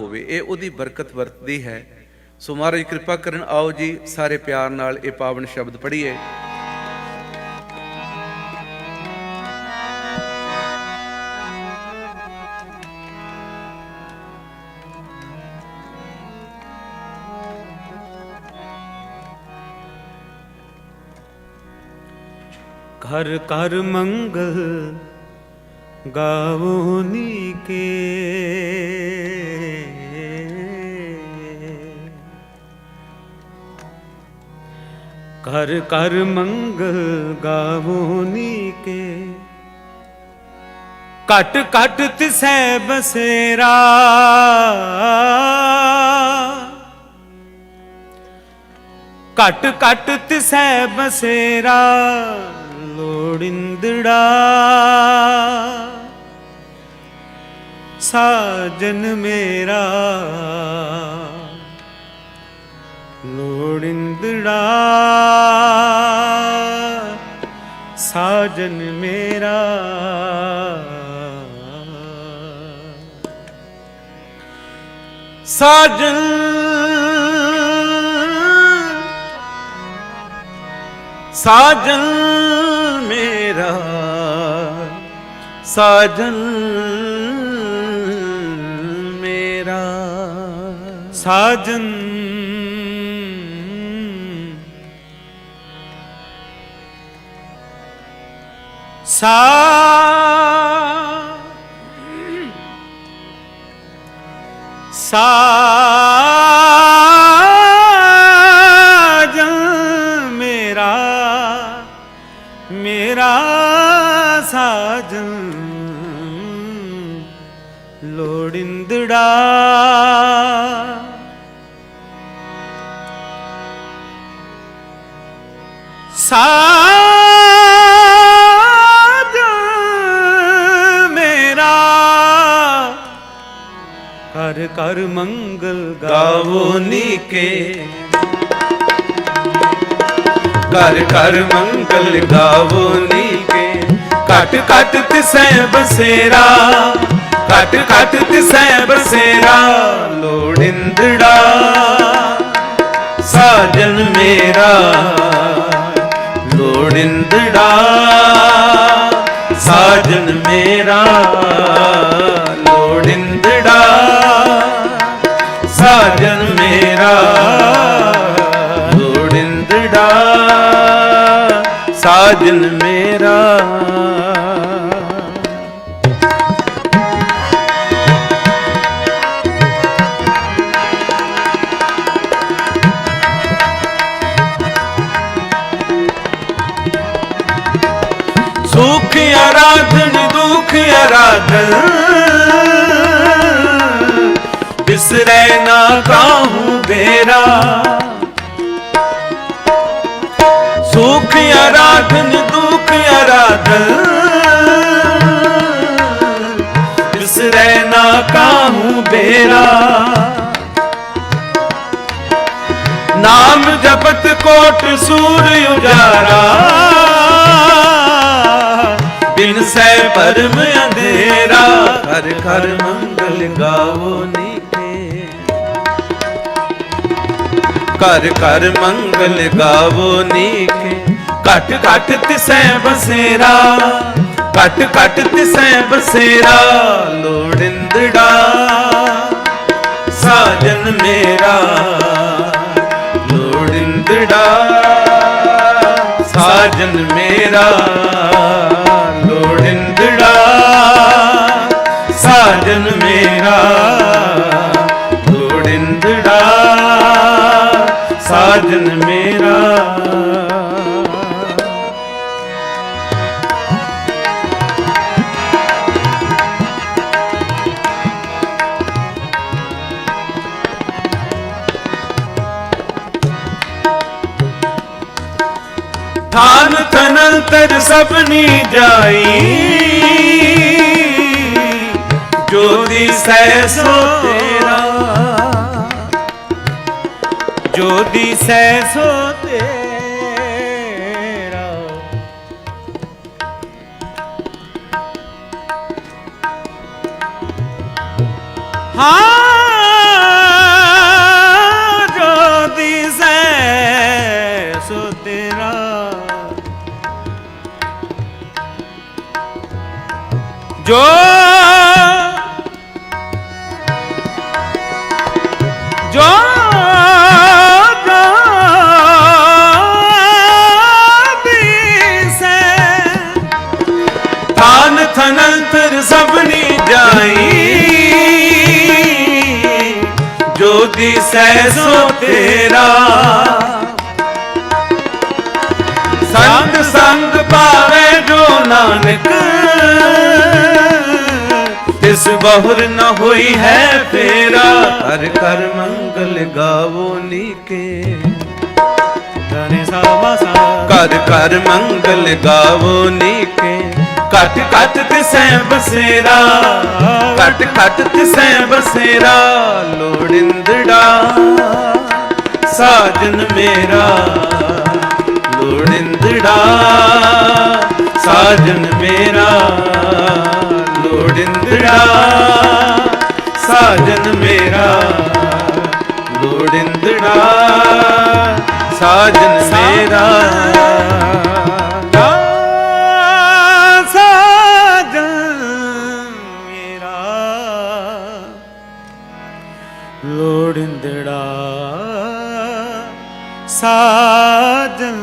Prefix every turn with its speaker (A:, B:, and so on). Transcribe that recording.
A: ਹੋਵੇ, ਇਹ ਉਹਦੀ ਬਰਕਤ ਵਰਤਦੀ ਹੈ। ਸੋ ਮਹਾਰਾਜ, ਕਿਰਪਾ ਕਰਨ, ਆਓ ਜੀ, ਸਾਰੇ ਪਿਆਰ ਨਾਲ ਇਹ ਪਾਵਨ ਸ਼ਬਦ ਪੜ੍ਹੀਏ।
B: ਘਰ ਘਰ ਮੰਗਲ ਗਾਵੋ ਨੀਕੇ ਕਰ ਕਰ ਮੰਗਲ ਗਾਵੋ ਨੀਕੇ ਕਟ ਕਟ ਤਿਸੈ ਬਸੇਰਾ। ਕਟ ਕਟ ਤਿਸੈ ਬਸੇਰਾ। ਲੋੜਿੰਦੜਾ। ਸਾਜਨ ਮੇਰਾ। ਲੋੜਿੰਦੜਾ। ਸਾਜਨ ਮੇਰਾ। ਸਾਜਨ। ਸਾਜਨ। ਮੇਰਾ ਸਾਜਨ ਮੇਰਾ ਸਾਜਨ। ਸਾ ਸਾਜਨ ਸਾਜਨ ਲੋੜਿੰਦੜਾ। ਸਾਜਨ ਮੇਰਾ ਕਰ ਕਰ ਮੰਗਲ ਗਾਵੋ ਨੀਕੇ।
A: ਘਰ ਘਰ ਮੰਗਲ ਗਾਵੋ ਨੀਕੇ।
B: ਕਟ ਕਟ ਤਿਸੈ ਬਸੇਰਾ ਕਟ ਕਟ ਤਿਸੈ ਬਸੇਰਾ
A: ਲੋੜਿੰਦੜਾ ਸਾਜਨ ਮੇਰਾ ਲੋੜਿੰਦੜਾ ਸਾਜਨ ਮੇਰਾ ਲੋੜਿੰਦੜਾ ਸਾਜਨ ਮੇਰਾ ਲੋੜਿੰਦੜਾ ਸਾਜਨ ਮੇਰਾ
B: ਸੁਖ ਆਰਾਧਨ ਦੁਖ ਆਰਾਧਨ। ਬਿਸਰੈ ਨਾ ਕਾਹੂ ਬੇਰਾ ਸੁਖ ਆਰਾਧਨ ਦੁਖ ਸੂਰ ਉਜਾਰਾ। ਬਿਨ ਸੈ ਪਰਮ ਅੰਧੇਰਾ,
A: ਹਰ ਘਰ ਮੰਗਲ ਗਾਵੋ ਨੀਕੇ ਘਰ ਘਰ ਮੰਗਲ ਗਾਵੋ ਨੀਕੇ
B: ਘਟ ਘਟ ਤਿਸੈ ਬਸੇਰਾ, ਘਟ ਘਟ ਤਿਸੈ ਬਸੇਰਾ
A: ਲੋੜਿੰਦੜਾ ਸਾਜਨ ਮੇਰਾ ਸਾਜਨ ਮੇਰਾ ਲੋੜਿੰਦੜਾ ਸਾਜਨ ਮੇਰਾ।
B: ਤਨਲ ਤਰ ਸਭਨੀ ਜਾਈ ਜੋ ਦਿਸੈ ਸੋ ਤੇਰਾ ਜੋ ਦਿਸੈ ਸੋ ਤੇਰਾ। ਹਾਂ। ਜੋ ਜੋ ਦੀਸੈ ਥਾਨ ਥਨੰਤਰ ਸਭਨੀ ਜਾਈ ਜੋ ਦਿਸੈ ਸੋ ਤੇਰਾ ਨਾਨਕ। ਤਿਸ ਬਹੁਰ ਨ ਹੋਈ ਹੈ ਫੇਰਾ।
A: ਹਰ ਕਰ ਮੰਗਲ ਗਾਵੋ ਨੀਕੇ।
B: ਧਨੇ ਸਾਵਾ ਸਾ
A: ਕਰ ਕਰ ਮੰਗਲ ਗਾਵੋ ਨੀਕੇ।
B: ਕਟ ਕਟ ਤਿਸੈ ਬਸੇਰਾ।
A: ਘਟ ਘਟ ਤਿਸੈ ਬਸੇਰਾ। ਲੋੜਿੰਦੜਾ ਸਾਜਨ ਮੇਰਾ। ਲੋੜਿੰਦੜਾ ਸਾਜਨ ਮੇਰਾ ਲੋੜਿੰਦੜਾ ਸਾਜਨ ਮੇਰਾ ਲੋੜਿੰਦੜਾ ਸਾਜਨ ਮੇਰਾ।
B: ਮੇਰਾ ਲੋੜਿੰਦੜਾ ਸਾਜਨ